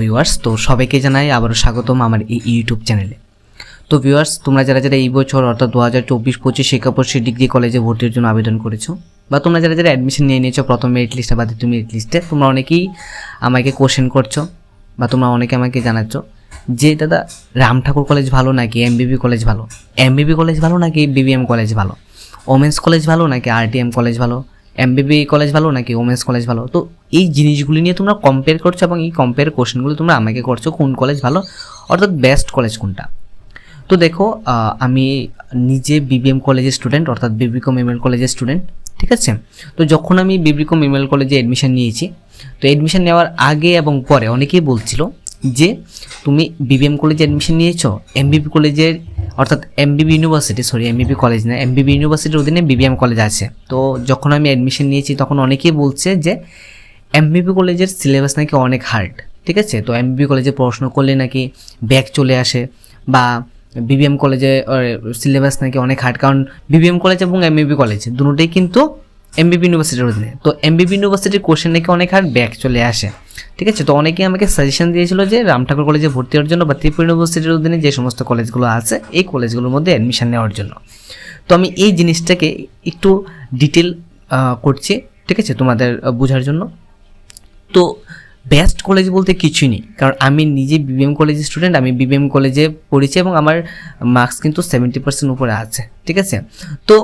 Viewers তো সবাইকে জানাই আবারও স্বাগতম আমার এই ইউটিউব চ্যানেলে তো ভিউয়ার্স তোমরা যারা যারা এই বছর অর্থাৎ দু হাজার চব্বিশ পঁচিশ শিক্ষাবর্ষে ডিগ্রি কলেজে ভর্তির জন্য আবেদন করেছ, বা তোমরা যারা যারা অ্যাডমিশন নিয়ে নিয়েছো, প্রথম মেরিট লিস্টে বা দ্বিতীয় মেরিট লিস্টে তোমরা অনেকেই আমাকে কোশ্চেন করছ, বা তোমরা অনেকে আমাকে জানাচ্ছ যে, দাদা, রাম ঠাকুর কলেজ ভালো নাকি এমবিবি কলেজ ভালো? এমবিবি কলেজ ভালো নাকি বিবিএম কলেজ ভালো? ওমেন্স কলেজ ভালো নাকি আরটিএম কলেজ ভালো? এমবিবি কলেজ ভালো নাকি ওমেন্স কলেজ ভালো? তো এই জিনিসগুলি নিয়ে তোমরা কম্পেয়ার করছ এবং এই কম্পেয়ার কোশ্চেনগুলো তোমরা আমাকে করছ কোন কলেজ ভালো অর্থাৎ বেস্ট কলেজ কোনটা। তো দেখো আমি নিজে বিবিএম কলেজের স্টুডেন্ট অর্থাৎ বিবিকম এমএল কলেজের স্টুডেন্ট ঠিক আছে? তো যখন আমি বিবিকম এমএল কলেজে অ্যাডমিশন নিয়েছি, তো অ্যাডমিশন নেওয়ার আগে এবং পরে অনেকেই বলছিল যে, তুমি বিবিএম কলেজে অ্যাডমিশন নিয়েছো? এমবিবি কলেজের অর্থাৎ MBB university sorry MBB college না এমবিবি ইউনিভার্সিটির অধীনে বিবিএম কলেজ আছে। তো যখন আমি অ্যাডমিশন নিয়েছি, তখন অনেকেই বলছে যে এমবিবি কলেজের সিলেবাস নাকি অনেক হার্ড ঠিক আছে? তো এমবিবি কলেজে পড়াশোনা করলে নাকি ব্যাক চলে আসে বা বিবিএম কলেজে সিলেবাস নাকি অনেক হার্ড কারণ বিবিএম কলেজ এবং এমবিবি কলেজ দুটোই কিন্তু এমবিবি ইউনিভার্সিটির অধীনে। তো এমবিবি ইউনিভার্সিটির কোশ্চেন নাকি অনেক হার্ড ব্যাক চলে আসে। ঠিক আছে? তো অনেকেই আমাকে সাজেশন দিয়েছিল যে রাম ঠাকুর কলেজে ভর্তি হওয়ার জন্য বা ত্রিপুরা ইউনিভার্সিটির অধীনে যে সমস্ত কলেজগুলো আছে, এই কলেজগুলোর মধ্যে অ্যাডমিশন নেওয়ার জন্য। তো আমি এই জিনিসটাকে একটু ডিটেল করছি, ঠিক আছে? তোমাদের বোঝার জন্য। তো বেস্ট কলেজ বলতে কিছুই নেই। কারণ আমি নিজে বিবিএম কলেজের স্টুডেন্ট আমি বিবিএম কলেজে পড়েছি এবং আমার মার্কস কিন্তু সেভেন্টি পার্সেন্ট উপরে আছে। ঠিক আছে? তো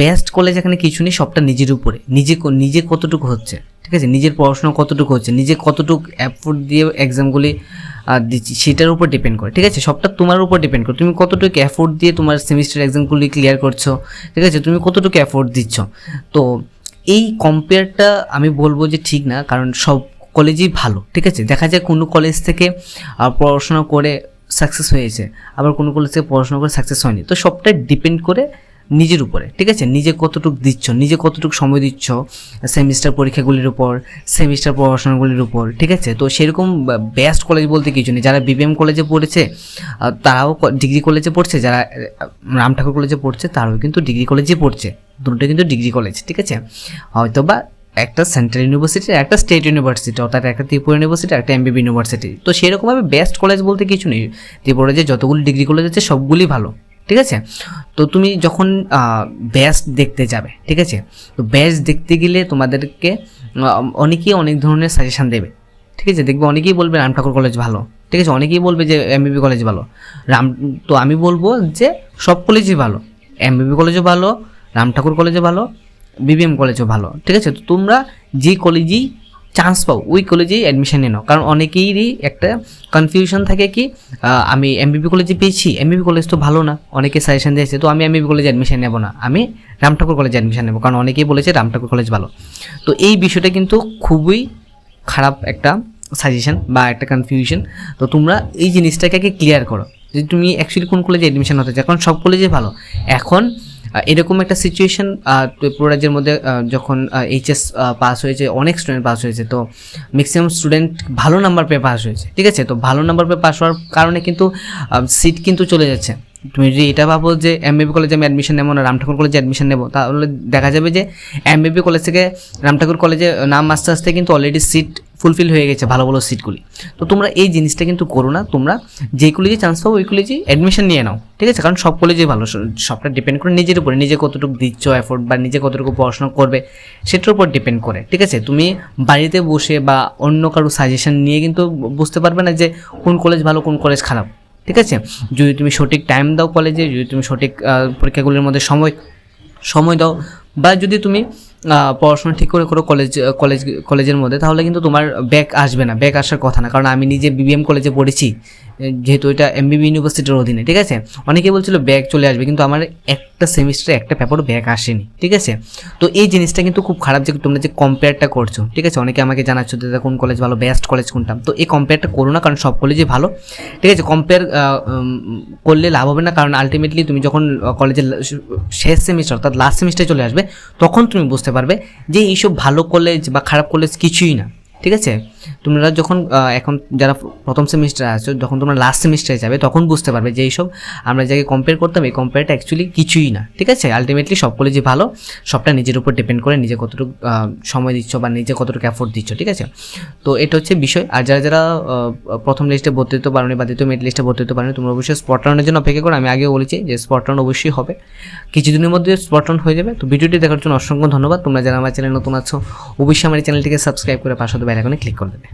বেস্ট কলেজ এখানে কিছু নেই, সবটা নিজের উপরে। নিজে নিজে কতটুকু হচ্ছে, ঠিক আছে? নিজের পড়াশোনা কতটুকু হচ্ছে, নিজে কতটুকু অ্যাফোর্ড দিয়ে এক্সামগুলি দিচ্ছি, সেটার উপর ডিপেন্ড করে, ঠিক আছে? সবটা তোমার উপর ডিপেন্ড করে। তুমি কতটুকু অ্যাফোর্ড দিয়ে তোমার সেমিস্টার এক্সামগুলি ক্লিয়ার করছ, ঠিক আছে? তুমি কতটুকু অ্যাফোর্ড দিচ্ছ? তো এই কম্পেয়ারটা আমি বলব যে ঠিক না, কারণ সব কলেজই ভালো, ঠিক আছে? দেখা যায় কোনো কলেজ থেকে পড়াশোনা করে সাকসেস হয়েছে, আবার কোনো কলেজ থেকে পড়াশোনা করে সাকসেস হয়নি। তো সবটাই ডিপেন্ড করে নিজের উপরে, ঠিক আছে? নিজে কতটুকু দিচ্ছ, নিজে কতটুকু সময় দিচ্ছ সেমিস্টার পরীক্ষাগুলির উপর সেমিস্টার পড়াশোনাগুলির উপর, ঠিক আছে? তো সেরকম বেস্ট কলেজ বলতে কিছু নেই। যারা বিবিএম কলেজে পড়েছে তারাও ডিগ্রি কলেজে পড়ছে। যারা রাম ঠাকুর কলেজে পড়ছে, তারাও কিন্তু ডিগ্রি কলেজে পড়ছে। দুটো কিন্তু ডিগ্রি কলেজ ঠিক আছে? হয়তো বা একটা সেন্ট্রাল ইউনিভার্সিটি একটা স্টেট ইউনিভার্সিটি অর্থাৎ একটা ত্রিপুরা ইউনিভার্সিটি একটা এমবিবি ইউনিভার্সিটি তো সেরকমভাবে বেস্ট কলেজ বলতে কিছু নেই। ত্রিপুরা যে যতগুলি ডিগ্রি কলেজ আছে, সবগুলি ভালো। ঠিক আছে? তো তুমি যখন বেস্ট দেখতে যাবে, ঠিক আছে? তো বেস্ট দেখতে গেলে তোমাদেরকে অনেকেই অনেক ধরনের সাজেশান দেবে, ঠিক আছে? দেখবে অনেকেই বলবে রাম ঠাকুর কলেজ ভালো, ঠিক আছে? অনেকেই বলবে যে এমবিবি কলেজ ভালো। রাম, তো আমি বলব যে সব কলেজই ভালো। এমবিবি কলেজও ভালো, রাম ঠাকুর কলেজও ভালো বিবিএম কলেজও ভালো, ঠিক আছে? তো তোমরা যে কলেজেই চান্স পাও, ওই কলেজেই অ্যাডমিশন নিয়ে নাও। কারণ অনেকেরই একটা কনফিউশন থাকে কি আমি এমবিবি কলেজে পেয়েছি এমবিবি কলেজ তো ভালো না, অনেকে সাজেশন দিয়েছে, তো আমি এমবিবি কলেজে অ্যাডমিশন নেব না, আমি রাম ঠাকুর কলেজে অ্যাডমিশন নেব, কারণ অনেকেই বলেছে রাম ঠাকুর কলেজ ভালো। তো এই বিষয়টা কিন্তু খুবই খারাপ একটা সাজেশন বা একটা কনফিউশন তো তোমরা এই জিনিসটাকে আগে ক্লিয়ার করো, যে তুমি অ্যাকচুয়ালি কোন কলেজে অ্যাডমিশন হতে চাও, কারণ সব কলেজে ভালো। এখন এরকম একটা সিচুয়েশন পুরো রাজ্যের মধ্যে যখন এইচএস পাস হয়েছে, অনেক স্টুডেন্ট পাস হয়েছে, তো ম্যাক্সিমাম স্টুডেন্ট ভালো নাম্বার পেয়ে পাস হয়েছে, ঠিক আছে? তো ভালো নাম্বার পেয়ে পাস হওয়ার কারণে কিন্তু সিট কিন্তু চলে যাচ্ছে। তুমি যদি এটা ভাবো যে এমবিবি কলেজে আমি অ্যাডমিশন নেব না রামঠাকুর কলেজে অ্যাডমিশন নেব, তাহলে দেখা যাবে যে এমবিবি কলেজ থেকে রামঠাকুর কলেজে নাম আস্তে আস্তে কিন্তু অলরেডি সিট ফুলফিল হয়ে গেছে ভালো ভালো সিটগুলি তো তোমরা এই জিনিসটা কিন্তু করো না, তোমরা যেই কলেজে চান্স পাবো ওই কলেজে অ্যাডমিশন নিয়ে নাও, ঠিক আছে? কারণ সব কলেজেই ভালো সবটা ডিপেন্ড করে নিজের উপরে, নিজে কতটুকু দিচ্ছ এফোর্ট বা নিজে কতটুকু পড়াশোনা করবে সেটার উপর ডিপেন্ড করে, ঠিক আছে? তুমি বাড়িতে বসে বা অন্য কারও সাজেশন নিয়ে কিন্তু বুঝতে পারবে না যে কোন কলেজ ভালো, কোন কলেজ খারাপ। ঠিক আছে? যদি তুমি সঠিক টাইম দাও কলেজে যদি তুমি সঠিক পরীক্ষাগুলির মধ্যে সময় সময় দাও, বা যদি তুমি পড়াশোনা ঠিক করে করো কলেজ কলেজ কলেজের মধ্যে, তাহলে কিন্তু তোমার ব্যাক আসবে না। ব্যাক আসার কথা না। কারণ আমি নিজে বিবিএম কলেজে পড়েছি। যেহেতু এটা এম এমবিবি ইউনিভার্সিটির অধীনে, ঠিক আছে? অনেকে বলছিল ব্যাক চলে আসবে, কিন্তু আমার একটা সেমিস্টারে একটা পেপারও ব্যাক আসেনি, ঠিক আছে? তো এই জিনিসটা কিন্তু খুব খারাপ যে তোমরা যে কম্পেয়ারটা করছ, ঠিক আছে? অনেকে আমাকে জানাচ্ছ দাদা কোন কলেজ ভালো বেস্ট কলেজ কোনটা? তো এই কম্পেয়ারটা করো না, কারণ সব কলেজই ভালো, ঠিক আছে? কম্পেয়ার করলে লাভ হবে না, কারণ আলটিমেটলি তুমি যখন কলেজের শেষ সেমিস্টার অর্থাৎ লাস্ট সেমিস্টারে চলে আসবে, তখন তুমি বুঝতে পারবে যে এইসব ভালো কলেজ বা খারাপ কলেজ কিছুই না। ঠিক আছে? তোমরা যখন এখন যারা প্রথম সেমিস্টারে আছো, যখন তোমরা লাস্ট সেমিস্টারে যাবে, তখন বুঝতে পারবে যে এইসব আমরা যাকে কম্পেয়ার করতাম, এই কম্পেয়ারটা অ্যাকচুয়ালি কিছুই না। ঠিক আছে? আলটিমেটলি সব কলেজই ভালো, সবটা নিজের উপর ডিপেন্ড করে নিজে কতটুকু সময় দিচ্ছ বা নিজে কতটুকু অ্যাফোর্ড দিচ্ছ, ঠিক আছে? তো এটা হচ্ছে বিষয়। আর যারা যারা প্রথম লিস্টে ভর্তি হতে পারোনি বা দ্বিতীয় মেড লিস্টে ভর্তি হতে পারোনি, তোমরা অবশ্যই স্পট রাউন্ডের জন্য অপেক্ষা করো। আমি আগেও বলেছি যে স্পট রাউন্ড অবশ্যই হবে। কিছুদিনের মধ্যে স্পট রাউন্ড হয়ে যাবে। তো ভিডিওটি দেখার জন্য অসংখ্য ধন্যবাদ। তোমরা যারা আমার চ্যানেল নতুন আছো, অবশ্যই আমার চ্যানেলটিকে সাবস্ক্রাইব করে পাশে বেল ক্লিক করে দেবে।